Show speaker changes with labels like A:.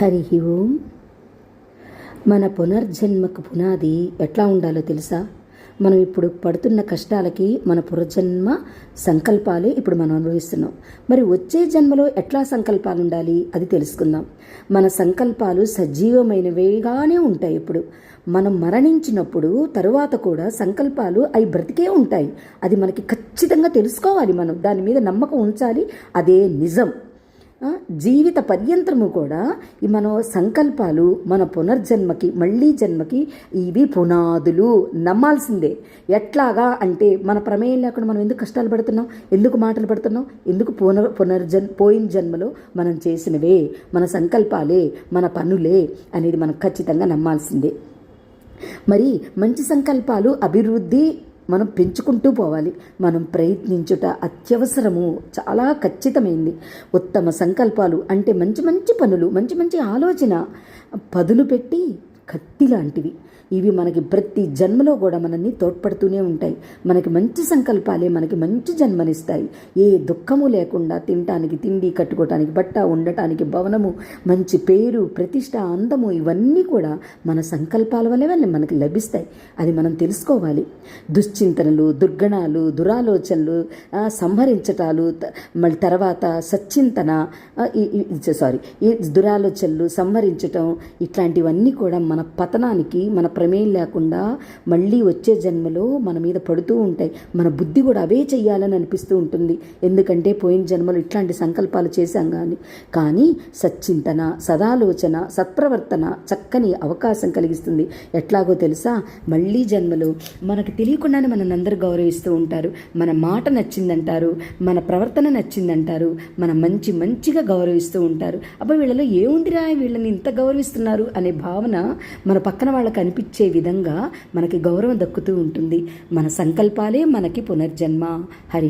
A: హరి ఓం. మన పునర్జన్మకు పునాది ఎట్లా ఉండాలో తెలుసా? మనం ఇప్పుడు పడుతున్న కష్టాలకి మన పునర్జన్మ సంకల్పాలే ఇప్పుడు మనం అనుభవిస్తున్నాం. మరి వచ్చే జన్మలో ఎట్లా సంకల్పాలు ఉండాలి అది తెలుసుకుందాం. మన సంకల్పాలు సజీవమైనవిగానే ఉంటాయి ఇప్పుడు. మనం మరణించినప్పుడు తరువాత కూడా సంకల్పాలు అవి బ్రతికే ఉంటాయి. అది మనకి ఖచ్చితంగా తెలుసుకోవాలి మనం. దాని మీద నమ్మకం ఉంచాలి. అదే నిజం. జీవిత పర్యంతరము కూడా ఈ మన సంకల్పాలు మన పునర్జన్మకి మళ్ళీ జన్మకి ఇవి పునాదులు. నమ్మాల్సిందే. ఎట్లాగా అంటే మన ప్రమేయం లేకుండా మనం ఎందుకు కష్టాలు పడుతున్నాం? ఎందుకు మాటలు పడుతున్నాం? ఎందుకు పునర్ పునర్జన్ పోయిన జన్మలో మనం చేసినవే? మన సంకల్పాలే మన పనులే అనేది మనం ఖచ్చితంగా నమ్మాల్సిందే. మరి మంచి సంకల్పాలు అభివృద్ధి మనం పెంచుకుంటూ పోవాలి. మనం ప్రయత్నించుట అత్యవసరము. చాలా ఖచ్చితమైంది. ఉత్తమ సంకల్పాలు అంటే మంచి మంచి పనులు మంచి మంచి ఆలోచన పదులు పెట్టి కత్తి లాంటివి. ఇవి మనకి ప్రతి జన్మలో కూడా మనల్ని తోడ్పడుతూనే ఉంటాయి. మనకి మంచి సంకల్పాలే మనకి మంచి జన్మనిస్తాయి. ఏ దుఃఖము లేకుండా తినటానికి తిండి కట్టుకోవటానికి బట్ట ఉండటానికి భవనము మంచి పేరు ప్రతిష్ట అందము ఇవన్నీ కూడా మన సంకల్పాల వల్లే మనకి లభిస్తాయి. అది మనం తెలుసుకోవాలి. దుశ్చింతనలు దుర్గణాలు దురాలోచనలు సంహరించటాలు మళ్ళీ తర్వాత సచ్చింతన ఈ- సారీ దురాలోచనలు సంహరించటం ఇట్లాంటివన్నీ కూడా మన పతనానికి మన ప్రమేయం లేకుండా మళ్ళీ వచ్చే జన్మలో మన మీద పడుతూ ఉంటాయి. మన బుద్ధి కూడా అవే చెయ్యాలని అనిపిస్తూ ఉంటుంది. ఎందుకంటే పోయిన జన్మలో ఇట్లాంటి సంకల్పాలు చేశాం కానీ కానీ సచ్చింతన సదాలోచన సత్ప్రవర్తన చక్కని అవకాశం కలిగిస్తుంది. ఎట్లాగో తెలుసా? మళ్ళీ జన్మలో మనకు తెలియకుండానే మనల్ని అందరూ గౌరవిస్తూ ఉంటారు. మన మాట నచ్చిందంటారు మన ప్రవర్తన నచ్చిందంటారు మన మంచి మంచిగా గౌరవిస్తూ ఉంటారు. అబ్బా వీళ్ళలో ఏముందిరా? వీళ్ళని ఇంత గౌరవిస్తున్నారు అనే భావన మన పక్కన వాళ్ళకి అనిపించే విధంగా మనకి గౌరవం దక్కుతూ ఉంటుంది. మన సంకల్పాలే మనకి పునర్జన్మ. హరి